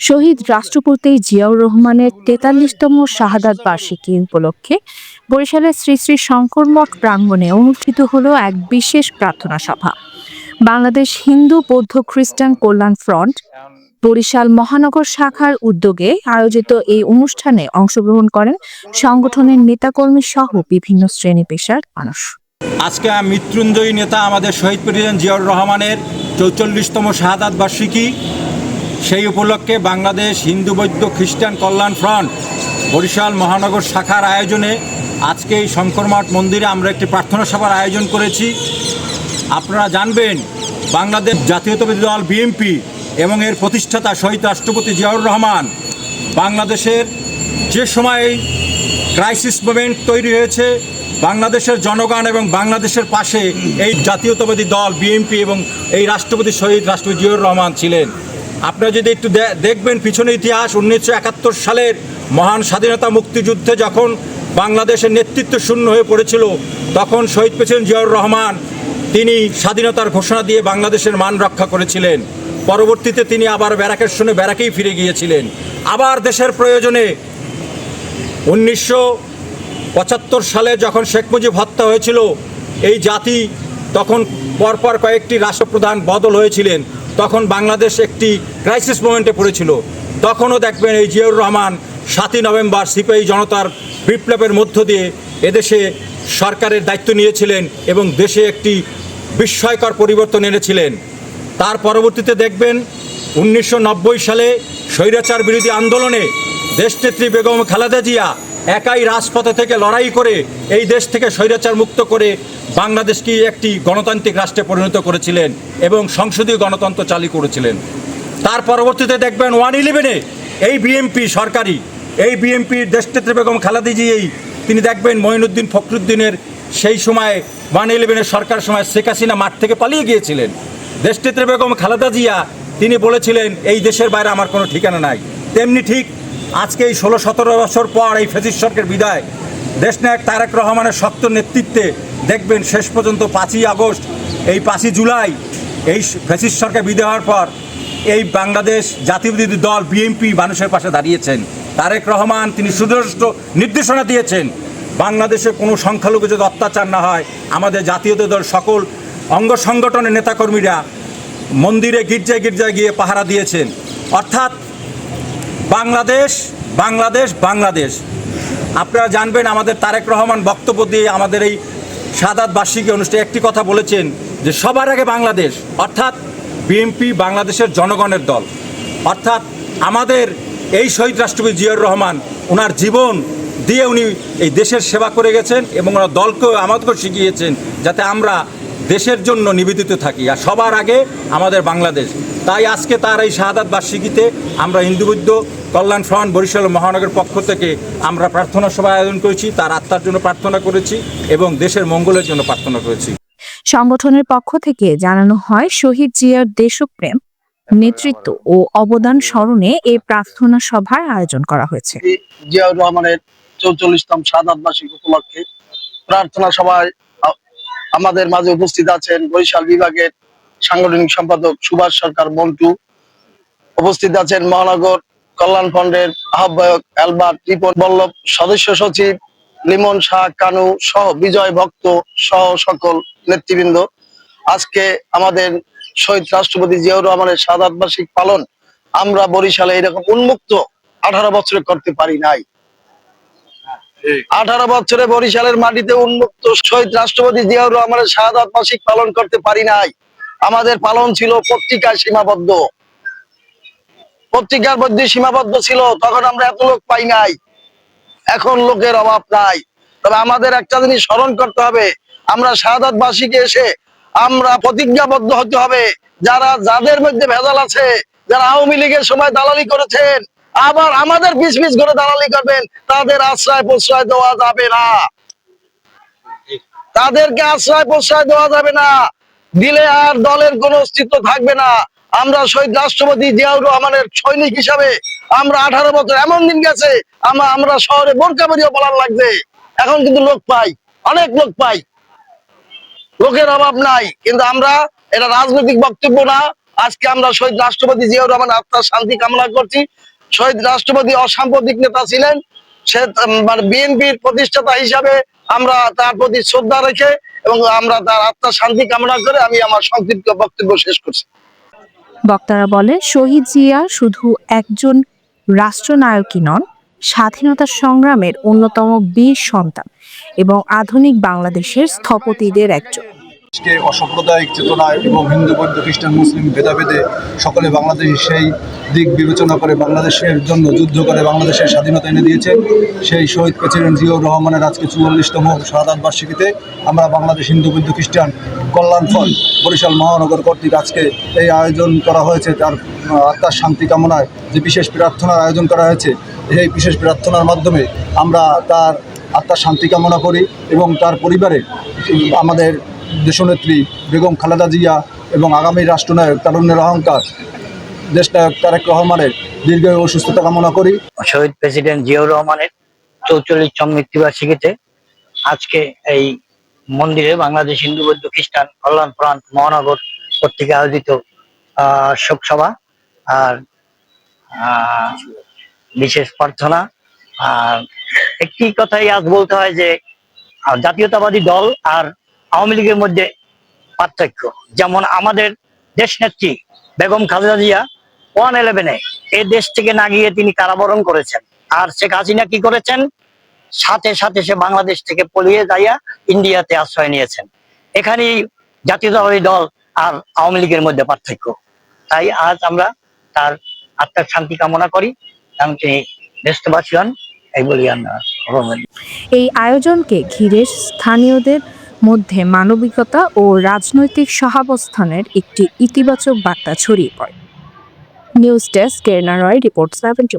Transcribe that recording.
শহীদ রাষ্ট্রপতি জিয়াউর রহমানের তেতাল্লিশতম শাহাদাত বার্ষিকী উপলক্ষে বরিশালের শ্রী শ্রী শঙ্কর মঠ প্রাঙ্গণে অনুষ্ঠিত হলো এক বিশেষ প্রার্থনা সভা। বাংলাদেশ হিন্দু বৌদ্ধ খ্রিস্টান কল্যাণ ফ্রন্ট বরিশাল মহানগর শাখার উদ্যোগে আয়োজিত এই অনুষ্ঠানে অংশগ্রহণ করেন সংগঠনের নেতাকর্মী সহ বিভিন্ন শ্রেণি পেশার মানুষ। আজকে মৃত্যুঞ্জয়ী নেতা আমাদের শহীদ প্রেসিডেন্ট জিয়াউর রহমানের চৌচল্লিশতম শাহাদাত বার্ষিকী। সেই উপলক্ষে বাংলাদেশ হিন্দু বৌদ্ধ খ্রিস্টান কল্যাণ ফ্রন্ট বরিশাল মহানগর শাখার আয়োজনে আজকে এই শঙ্করমঠ মন্দিরে আমরা একটি প্রার্থনা সভার আয়োজন করেছি। আপনারা জানবেন, বাংলাদেশ জাতীয়তাবাদী দল বিএনপি এবং এর প্রতিষ্ঠাতা শহীদ রাষ্ট্রপতি জিয়াউর রহমান বাংলাদেশের যে সময় ক্রাইসিস মুভমেন্ট তৈরি হয়েছে, বাংলাদেশের জনগণ এবং বাংলাদেশের পাশে এই জাতীয়তাবাদী দল বিএনপি এবং এই রাষ্ট্রপতি শহীদ রাষ্ট্রপতি জিয়াউর রহমান ছিলেন। আপনারা যদি একটু দেখবেন, পিছনে ইতিহাস, উনিশশো একাত্তর সালের মহান স্বাধীনতা মুক্তিযুদ্ধে যখন বাংলাদেশের নেতৃত্ব শূন্য হয়ে পড়েছিল, তখন শহীদ প্রেসিডেন্ট জিয়াউর রহমান। তিনি স্বাধীনতার ঘোষণা দিয়ে বাংলাদেশের মান রক্ষা করেছিলেন। পরবর্তীতে তিনি আবার ব্যারাকের শুনে ব্যারাকেই ফিরে গিয়েছিলেন। আবার দেশের প্রয়োজনে উনিশশো পঁচাত্তর সালে যখন শেখ মুজিব হত্যা হয়েছিল, এই জাতি তখন পরপর কয়েকটি রাষ্ট্রপ্রধান বদল হয়েছিলেন। তখন বাংলাদেশ একটি ক্রাইসিস মোমেন্টে পড়েছিল। তখনও দেখবেন এই জিয়াউর রহমান সাতই নভেম্বর সিপাহী জনতার বিপ্লবের মধ্য দিয়ে এদেশে সরকারের দায়িত্ব নিয়েছিলেন এবং দেশে একটি বিস্ময়কর পরিবর্তন এনেছিলেন। তার পরবর্তীতে দেখবেন উনিশশো নব্বই সালে স্বৈরাচার বিরোধী আন্দোলনে দেশনেত্রী বেগম খালেদা জিয়া একাই রাজপথে থেকে লড়াই করে এই দেশ থেকে স্বৈরাচার মুক্ত করে বাংলাদেশকে একটি গণতান্ত্রিক রাষ্ট্রে পরিণত করেছিলেন এবং সংসদীয় গণতন্ত্র চালু করেছিলেন? তার পরবর্তীতে দেখবেন ওয়ান ইলেভেনে এই বিএমপি সরকারি, এই বিএমপির দেশনেত্রী বেগম খালেদা জিয়াই, তিনি দেখবেন মঈনুদ্দিন ফখরুদ্দিনের সেই সময় ওয়ান ইলেভেনের সরকার সময় শেখ হাসিনা মাঠ থেকে পালিয়ে গিয়েছিলেন। দেশনেত্রী বেগম খালেদা জিয়া, তিনি বলেছিলেন, এই দেশের বাইরে আমার কোনো ঠিকানা নাই। তেমনি ঠিক আজকে এই ষোলো সতেরো বছর পর এই ফেসিস সরকারের বিদায়। দেশনায়ক তারেক রহমানের শক্ত নেতৃত্বে দেখবেন শেষ পর্যন্ত পাঁচই আগস্ট, এই পাঁচই জুলাই, এই ফেসিস সরকার বিদায় হওয়ার পর এই বাংলাদেশ জাতীয়বাদী দল বিএনপি মানুষের পাশে দাঁড়িয়েছেন। তারেক রহমান, তিনি সুদৃষ্ট নির্দেশনা দিয়েছেন, বাংলাদেশে কোনো সংখ্যালঘু যদি অত্যাচার না হয়, আমাদের জাতীয়তাবাদী দল সকল অঙ্গ সংগঠনের নেতাকর্মীরা মন্দিরে গির্জায় গির্জায় গিয়ে পাহারা দিয়েছেন। অর্থাৎ বাংলাদেশ বাংলাদেশ বাংলাদেশ। আপনারা জানবেন আমাদের তারেক রহমান বক্তব্য দিয়ে আমাদের এই সাদাত বার্ষিকী অনুষ্ঠানে একটি কথা বলেছেন যে সবার আগে বাংলাদেশ, অর্থাৎ বিএনপি বাংলাদেশের জনগণের দল। অর্থাৎ আমাদের এই শহীদ রাষ্ট্রপতি জিয়াউর রহমান ওনার জীবন দিয়ে উনি এই দেশের সেবা করে গেছেন এবং ওনার দলকেও আমাদেরকেও শিখিয়েছেন যাতে আমরা দেশের জন্য নিবেদিত থাকি আর সবার আগে আমাদের বাংলাদেশ। তাই আজকে তার এই শাহাদাত বার্ষিকীতে আমরা হিন্দু বৌদ্ধ কল্যাণ ফ্রন্ট বরিশাল মহানগর পক্ষ থেকে আমরা প্রার্থনা সভা আয়োজন করেছি তার আত্মার জন্য প্রার্থনা করেছি এবং দেশের মঙ্গলের জন্য প্রার্থনা করেছি। সংগঠনের পক্ষ থেকে জানানো হয় শহীদ জিয়ার দেশপ্রেম নেতৃত্ব ও অবদান স্মরণে এই প্রার্থনা সভার আয়োজন করা হয়েছে। জিয়াউর রহমানের চৌচল্লিশতম সাদাত বার্ষিক উপলক্ষে প্রার্থনা সভায় আমাদের মাঝে উপস্থিত আছেন বরিশাল বিভাগের সাংগঠনিক সম্পাদক সুভাষ সরকার মন্টু। উপস্থিত আছেন মহানগর কল্যাণ ফন্ডের আহ্বায়ক অ্যালবার্ট রিপন বল্লভ, সদস্য সচিব লিমন শাহ কানু সহ বিজয় ভক্ত সহ সকল নেতৃবৃন্দ। আজকে আমাদের শহীদ রাষ্ট্রপতি জিয়াউর রহমানের সাদাত বার্ষিক পালন আমরা বরিশালে এরকম উন্মুক্ত আঠারো বছরে করতে পারি নাই। আঠারো বছরে বরিশালের মাটিতে উন্মুক্ত শহীদ রাষ্ট্রপতি জিয়াউর রহমানের শাহাদাত মাসিক পালন করতে পারি নাই। আমাদের পালন ছিল পত্রিকায় সীমাবদ্ধ। পত্রিকার মধ্যে সীমাবদ্ধ ছিল, তখন আমরা এত লোক পাই নাই। এখন লোকের অভাব নাই। তবে আমাদের একটা জিনিস স্মরণ করতে হবে, আমরা শাহাদাত বাসীকে এসে আমরা প্রতিজ্ঞাবদ্ধ হতে হবে। যারা যাদের মধ্যে ভেজাল আছে, যারা আওয়ামী লীগের সময় দালালি করেছেন আবার আমাদের পিস পিস করে দালালি করবেন, তাদের আশ্রয় প্রশ্রয় দেওয়া যাবে না। তাদেরকে আশ্রয় প্রশ্রয় দেওয়া যাবে না। দিলে আর দলের কোনো অস্তিত্ব থাকবে না। আমরা শহীদ রাষ্ট্রপতি জিয়াউর রহমানের সৈনিক হিসাবে আমরা আঠারো বছর এমন দিন গেছে আমরা আমরা শহরে বোরকা বেরিয়ে বলার লাগছে এখন কিন্তু লোক পাই, অনেক লোক পাই। লোকের অভাব নাই, কিন্তু আমরা এটা রাজনৈতিক বক্তব্য না। আজকে আমরা শহীদ রাষ্ট্রপতি জিয়াউর রহমান আত্মার শান্তি কামনা করছি। শহীদ রাষ্ট্রপতি অসাম্প্রতিক নেতা ছিলেন। সে মানে বিএনপির প্রতিষ্ঠাতা হিসাবে আমরা তার প্রতি শ্রদ্ধা রেখে এবং আমরা তার আত্মার শান্তি কামনা করে আমি আমার সংক্ষিপ্ত বক্তব্য শেষ করছি। বক্তারা বলে শহীদ জিয়া শুধু একজন রাষ্ট্রনায়কই নন, স্বাধীনতা সংগ্রামের অন্যতম বীর সন্তান এবং আধুনিক বাংলাদেশের স্থপতিদের একজন। আজকে অসাম্প্রদায়িক চেতনায় এবং হিন্দু, বৌদ্ধ, খ্রিস্টান, মুসলিম ভেদাভেদে সকলে বাংলাদেশ সেই দিক বিবেচনা করে বাংলাদেশের জন্য যুদ্ধ করে বাংলাদেশের স্বাধীনতা এনে দিয়েছে। সেই শহীদ প্রেসিডেন্ট জিয়াউর রহমানের আজকে চুয়াল্লিশতম শাহাদ বার্ষিকীতে আমরা বাংলাদেশ হিন্দু, বৌদ্ধ, খ্রিস্টান কল্যাণ ফ্রন্ট বরিশাল মহানগর কর্তৃক আজকে এই আয়োজন করা হয়েছে। তার আত্মার শান্তি কামনায় যে বিশেষ প্রার্থনার আয়োজন করা হয়েছে, এই বিশেষ প্রার্থনার মাধ্যমে আমরা তার, আত্মার শান্তি কামনা করি এবং তার পরিবারে আমাদের দেশনেত্রী বেগম খালেদা জিয়া এবং আগামী রাষ্ট্রনায়ক তারুণ্যের অহংকার, দেশনায়ক তারেক রহমানের দীর্ঘ ও সুস্থতা কামনা করি। শহীদ প্রেসিডেন্ট জিয়াউর রহমানের চৌচল্লিশতম মৃত্যুবার্ষিকীতে আজকে এই মন্দিরে বাংলাদেশ হিন্দু বৌদ্ধ খ্রিস্টান কল্যাণ প্রান্ত মহানগর কর্তৃক আয়োজিত শোকসভা আর বিশেষ প্রার্থনা। আর একটি কথাই আজ বলতে হয় যে জাতীয়তাবাদী দল আর আওয়ামী লীগের মধ্যে পার্থক্য। যেমন আমাদের দেশ নেত্রী বেগম খালেদা জিয়া ওয়ান ইলেভেনে এই দেশ থেকে না গিয়ে তিনি কারাবরণ করেছেন। আর শেখ হাসিনা কি করেছেন? সাথে সাথে সে বাংলাদেশ থেকে পলিয়ে যাইয়া ইন্ডিয়াতে আশ্রয় নিয়েছেন। এখানেই জাতীয়তাবাদী দল আর আওয়ামী লীগের মধ্যে পার্থক্য। তাই আজ আমরা তার আত্মার শান্তি কামনা করি। এবং তিনি দেশবাসী হন, এই বলি আমরা এই আয়োজনকে ঘিরে স্থানীয়দের মধ্যে মানবিকতা ও রাজনৈতিক সহাবস্থানের একটি ইতিবাচক বার্তা ছড়িয়ে পড়ে। নিউজ ডেস্ক কেরনা রয় রিপোর্ট সেভেন্টি